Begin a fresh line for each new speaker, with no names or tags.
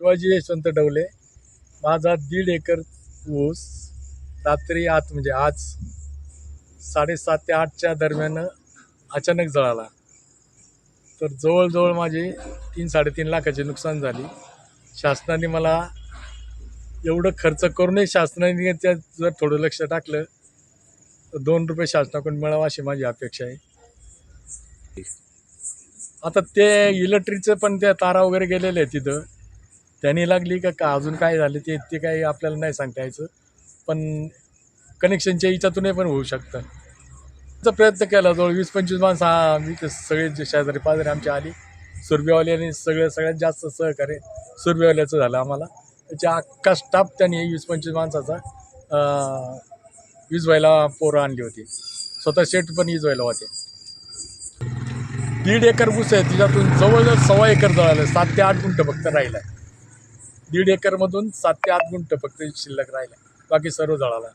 शिवाजी यशवंत डवले माझा दीड एकर ऊस रात्री आत म्हणजे आज साडेसात ते आठच्या दरम्यान अचानक जळाला. तर जवळजवळ माझे तीन साडेतीन लाखाचे नुकसान झाली. शासनाने मला एवढं खर्च करूनही शासनाने त्या जर थोडं लक्ष टाकलं तर दोन रुपये शासनाकडून मिळावं अशी माझी अपेक्षा आहे. आता ते इलेक्ट्रिकचं पण त्या तारा वगैरे गेलेल्या आहेत तिथं. त्यांनी लागली का का? अजून काय झालं ते ते काही आपल्याला नाही सांगता यायचं. पण कनेक्शनच्या याच्यातूनही पण होऊ शकतं. त्याचा प्रयत्न केला जवळ वीस पंचवीस माणसं हा मी सगळे जे शेजारी पाजारी आमची आली. सुरभीवाल्याने सगळं सगळ्यात जास्त सहकार्य सुरभेवाल्याचं झालं आम्हाला. त्याच्या अख्खा स्टाफ त्यांनी वीस पंचवीस माणसाचा वीज व्हायला पोरं आणली होती. स्वतः शेट पण वीज व्हायला होते. दीड एकर ऊस आहे तिच्यातून जवळजवळ सव्वा एकर जळालं. सात ते आठ गुंठ फक्त राहिलं. दीड एकरमधून सात ते आठ गुंठ फक्त शिल्लक राहिलं. बाकी सर्व जळालं.